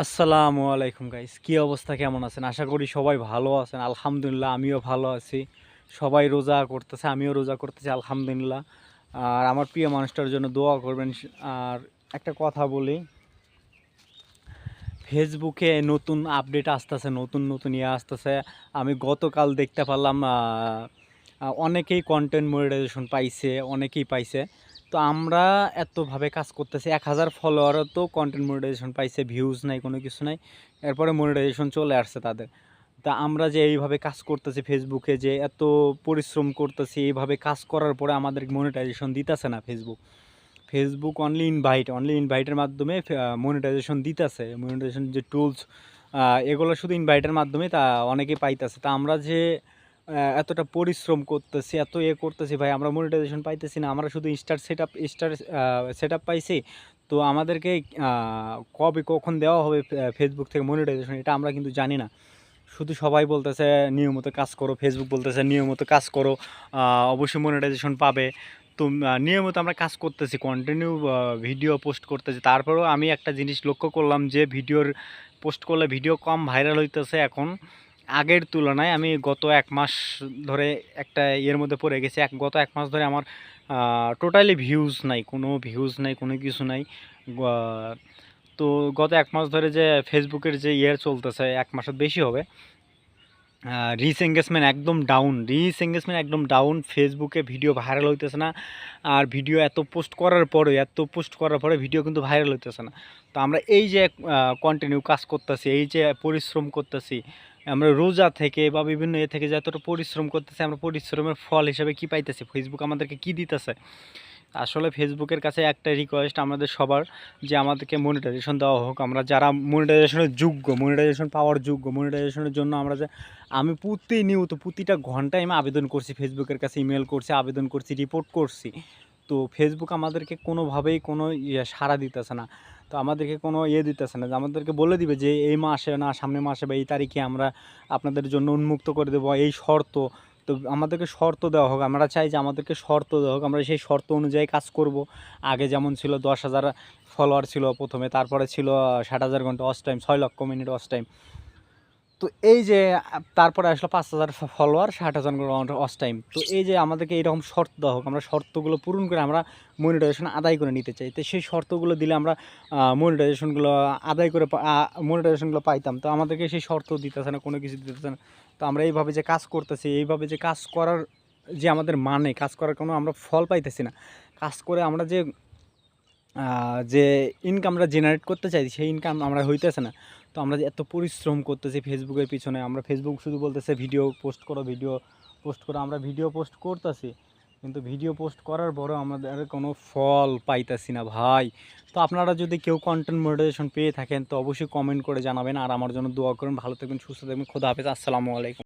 আসসালামু আলাইকুম গাইস কি অবস্থা, কেমন আছেন? আশা করি সবাই ভালো আছেন। আলহামদুলিল্লাহ, আমিও ভালো আছি। সবাই রোজা করতেছে, আমিও রোজা করতেছি, আলহামদুলিল্লাহ। আর আমার প্রিয় মানুষটার জন্য দোয়া করবেন। আর একটা কথা বলি, ফেসবুকে নতুন আপডেট আসতেছে, নতুন নতুন ইয়ে আসতেছে। আমি গতকাল দেখতে পারলাম অনেকেই কন্টেন্ট মনিটাইজেশন পাইছে, অনেকেই পাইছে। তো আমরা এতভাবে কাজ করতেছি, এক হাজার ফলোয়ারও তো কন্টেন্ট মনিটাইজেশন পাইছে ভিউজ নাই, কোনো কিছু নাই, এরপরে মনিটাইজেশন চলে আসছে তাদের। তা আমরা যে এইভাবে কাজ করতেছি ফেসবুকে যে এত পরিশ্রম করতেছি, এইভাবে কাজ করার পরে আমাদের মনিটাইজেশন দিতেছে না Facebook Facebook only invite only ইনভাইটের মাধ্যমে মনিটাইজেশন দিতেছে। মনিটাইজেশন যে টুলস এগুলো শুধু ইনভাইটের মাধ্যমে তা অনেকে পাইতেছে। তা আমরা যে এতটা পরিশ্রম করতেছি, এত এ করতেছি, ভাই, আমরা মনিটাইজেশন পাইতেছি না, আমরা শুধু star set up star set up পাইছি। তো আমাদেরকে কবে কখন দেওয়া হবে ফেসবুক থেকে মনিটাইজেশন এটা আমরা কিন্তু জানি না। শুধু সবাই বলতেছে, নিয়মিত কাজ করো ফেসবুক বলতেছে, নিয়মিত কাজ করো অবশ্যই মনিটাইজেশন পাবে। তো নিয়মিত আমরা কাজ করতেছি কন্টিনিউ ভিডিও পোস্ট করতেছি। তারপরেও আমি একটা জিনিস লক্ষ্য করলাম যে ভিডিওর পোস্ট করলে ভিডিও কম ভাইরাল হইতেছে এখন। আগের তুলনায় আমি গত এক মাস ধরে একটা ইয়ের মধ্যে পড়ে গেছি। এক, গত এক মাস ধরে আমার টোটালি ভিউজ নাই, কোনো ভিউজ নাই, কোনো কিছু নাই। তো গত এক মাস ধরে যে ফেসবুকের যে ইয়ে চলতেছে, এক মাসের বেশি হবে রিস এঙ্গেজমেন্ট একদম ডাউন রিস এঙ্গেজমেন্ট একদম ডাউন ফেসবুকে ভিডিও ভাইরাল হইতেছে না। আর ভিডিও এত পোস্ট করার পরে এত পোস্ট করার পরে ভিডিও কিন্তু ভাইরাল হইতেছে না। তো আমরা এই যে কন্টিনিউ কাজ করতেছি, এই যে পরিশ্রম করতেছি আমরা রোজা থেকে বা বিভিন্ন এ থেকে যে এতটা পরিশ্রম করতেছে, আমরা পরিশ্রমের ফল হিসেবে কি পাইতেছি? ফেসবুক আমাদেরকে কি দিতেছে? আসলে ফেসবুকের কাছে একটা রিকোয়েস্ট আমাদের সবার যে আমাদেরকে মনিটাইজেশন দেওয়া হোক। আমরা যারা মনিটাইজেশনের যোগ্য মনিটাইজেশন পাওয়ার যোগ্য মনিটাইজেশনের জন্য আমরা যে, আমি প্রতিনিয়ত প্রতিটা ঘন্টায় আমি আবেদন করছি ফেসবুকের কাছে ইমেল করছি, আবেদন করছি রিপোর্ট করছি। তো ফেসবুক আমাদেরকে কোনোভাবেই কোনো ইয়ে সাড়া দিতেছে না। তো আমাদেরকে কোনো ইয়ে দিতেছে না যে আমাদেরকে বলে দিবে যে এই মাসে না সামনের মাসে বা এই তারিখে আমরা আপনাদের জন্য উন্মুক্ত করে দেবো এই শর্ত। তো আমাদেরকে শর্ত দেওয়া হোক, আমরা চাই যে আমাদেরকে শর্ত দেওয়া হোক, আমরা সেই শর্ত অনুযায়ী কাজ করব। আগে যেমন ছিল দশ হাজার ফলোয়ার ছিল প্রথমে, তারপরে ছিল ষাট হাজার ঘণ্টা অস টাইম, ছয় লক্ষ মিনিট অস টাইম। তো এই যে, তারপরে আসলো পাঁচ হাজার ফলোয়ার, ষাট হাজার অস টাইম তো এই যে আমাদেরকে এইরকম শর্ত দেওয়া হোক, আমরা শর্তগুলো পূরণ করে আমরা মনিটাইজেশন আদায় করে নিতে চাই। তো সেই শর্তগুলো দিলে আমরা মনিটাইজেশনগুলো আদায় করে মনিটাইজেশনগুলো পাইতাম। তো আমাদেরকে সেই শর্ত দিতেছে না, কোনো কিছু দিতেছে না। তো আমরা এইভাবে যে কাজ করতেছি, এইভাবে যে কাজ করার যে আমাদের মানে কাজ করার কোনো আমরা ফল পাইতেছি না। কাজ করে আমরা যে যে ইনকামটা জেনারেট করতে চাই সেই ইনকাম আমরা হইতেছে না। তো আমরা যে এত পরিশ্রম করতেছি ফেসবুকের পিছনে, আমরা ফেসবুক শুধু বলতেছে ভিডিও পোস্ট করো ভিডিও পোস্ট করো, আমরা ভিডিও পোস্ট করতেছি, কিন্তু ভিডিও পোস্ট করার পরেও আমাদের কোনো ফল পাইতাছি না ভাই। তো আপনারা যদি কেউ কন্টেন্ট মনিটাইজেশন পেয়ে থাকেন, তো অবশ্যই কমেন্ট করে জানাবেন, আর আমার জন্য দোয়া করুন, ভালো থাকবেন, সুস্থ থাকবেন, খোদা হাফেজ, আসসালামু আলাইকুম।